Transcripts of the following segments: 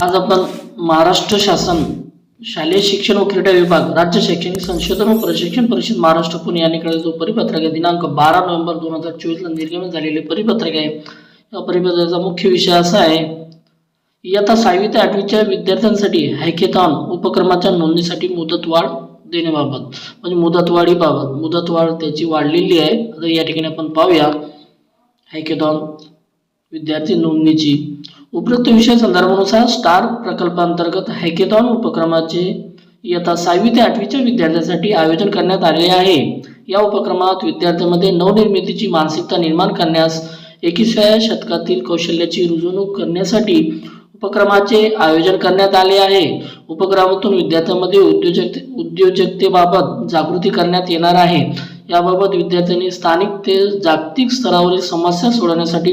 आज आपण महाराष्ट्र शासन शालेय शिक्षण व क्रीडा विभाग राज्य शैक्षणिक संशोधन व प्रशिक्षण परिषद महाराष्ट्र पुणे यांनी कळले जो परिपत्रक आहे. दिनांक बारा नोव्हेंबर दोन हजार चोवीसला निर्गमित झालेले परिपत्रक आहे. या परिपत्रकाचा मुख्य विषय असा आहे इयत्ता सहावी ते आठवीच्या विद्यार्थ्यांसाठी हॅकेथॉन उपक्रमाच्या नोंदणीसाठी मुदतवाढ देण्याबाबत म्हणजे मुदतवाढीबाबत मुदतवाढ त्याची वाढलेली आहे. आता या ठिकाणी आपण पाहूया हॅकेथॉन विद्यार्थी नोंदणीची. उपरोक्त विषय संदर्भानुसार स्टार प्रकल्पांतर्गत हॅकेथॉन उपक्रमाचे इयत्ता सहावी ते आठवीच्या विद्यार्थ्यांसाठी आयोजन करण्यात आले आहे. या उपक्रमात विद्यार्थ्यांमध्ये नवनिर्मितीची मानसिकता निर्माण करण्यास एकविसाव्या शतकातील कौशल्याची रुजवणूक करण्यासाठी उपक्रमाचे आयोजन करण्यात आले आहे. उपक्रमातून विद्यार्थ्यांमध्ये उद्योजक उद्योजकतेबाबत जागृती करण्यात येणार आहे. याबाबत विद्यार्थ्यांनी स्थानिक ते जागतिक स्तरावरील समस्या सोडवण्यासाठी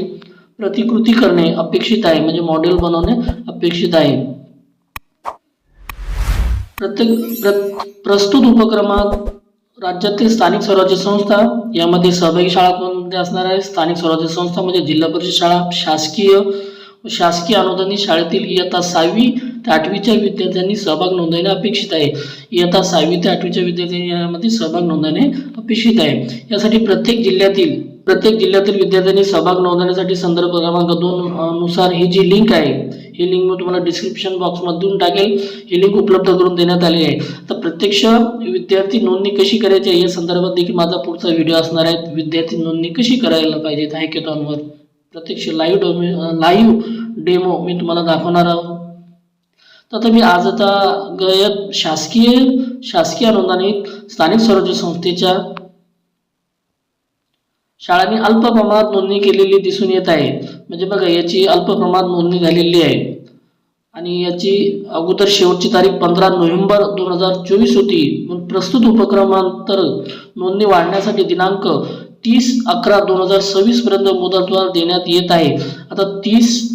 प्रतिकृती करणे अपेक्षित आहे. म्हणजे मॉडेल बनवणे अपेक्षित आहे. प्रत्येक प्र प्रस्तुत उपक्रमात राज्यातील स्थानिक स्वराज्य संस्था यामध्ये सहभागी शाळा कोणत्या असणार आहे स्थानिक स्वराज्य संस्था म्हणजे जिल्हा परिषद शाळा शासकीय शासकीय अनुदानित शाळेतील इयत्ता सहावी ते आठवीच्या विद्यार्थ्यांनी सहभाग नोंदवणे अपेक्षित आहे. इयत्ता सहावी ते आठवीच्या विद्यार्थ्यांनी यामध्ये सहभाग नोंदवणे अपेक्षित आहे. यासाठी प्रत्येक जिल्ह्यातील प्रत्येक जिल्ह्यातील विद्यार्थ्यांनी सहभाग नोंदवण्यासाठी संदर्भ क्रमांक दोन नुसार ही जी लिंक आहे ही लिंक मी तुम्हाला डिस्क्रिप्शन बॉक्समधून टाकेल. ही लिंक उपलब्ध करून देण्यात आली आहे. तर प्रत्यक्ष विद्यार्थी नोंदणी कशी करायची आहे या संदर्भात देखील माझा पुढचा व्हिडिओ असणार आहे. विद्यार्थी नोंदणी कशी करायला पाहिजे? हॅकेथॉनवर प्रत्यक्ष लाईव्ह डोमे लाईव्ह डेमो मी तुम्हाला दाखवणार आहोत. तथा मी आज आता गयत शासकीय शासकीय अनुदानित स्थानिक स्वराज्य संस्थेच्या शाळांनी अल्प प्रमाणात नोंदणी केलेली दिसून येत आहे. म्हणजे बघा याची अल्प प्रमाणात नोंदणी झालेली आहे. आणि याची अगोदर शेवटची तारीख पंधरा नोव्हेंबर दोन हजार चोवीस होती. मग प्रस्तुत उपक्रमांतर्गत नोंदणी वाढण्यासाठी दिनांक तीस अकरा दोन हजार सव्वीस पर्यंत मुदतवाढ देण्यात येत आहे. आता तीस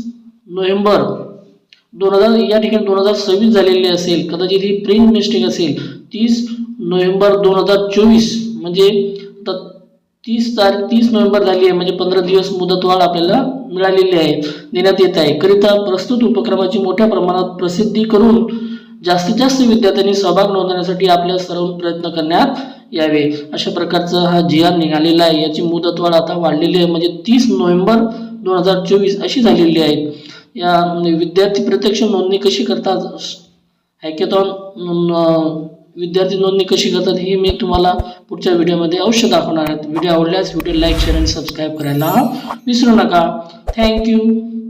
नोव्हेंबर दोन हजार या ठिकाणी दोन हजार सव्वीस झालेली असेल कदाचित ही प्रिंट मिस्टेक असेल तीस नोव्हेंबर दोन हजार चोवीस म्हणजे आता तीस तारीख तीस नोव्हेंबर झाली आहे म्हणजे पंधरा दिवस मुदतवाढ आपल्याला मिळालेली आहे देण्यात येत आहे. करिता प्रस्तुत उपक्रमाची मोठ्या प्रमाणात प्रसिद्धी करून जास्तीत जास्त विद्यार्थ्यांनी सहभाग नोंदवण्यासाठी आपल्या सर्व प्रयत्न करण्यात यावे. अशा प्रकारचा हा जी निघालेला आहे. याची मुदतवाढ आता वाढलेली आहे म्हणजे तीस नोव्हेंबर दोन हजार चोवीस अशी झालेली आहे. या विद्यार्थी प्रत्यक्ष नोंदणी कशी करतात? हॅकेथॉन विद्यार्थी नोंदणी कशी करतात हे मी तुम्हाला पुढच्या व्हिडिओमध्ये अवश्य दाखवणार आहे. व्हिडिओ आवडल्यास व्हिडिओ लाईक शेअर आणि सबस्क्राईब करायला विसरू नका. थँक्यू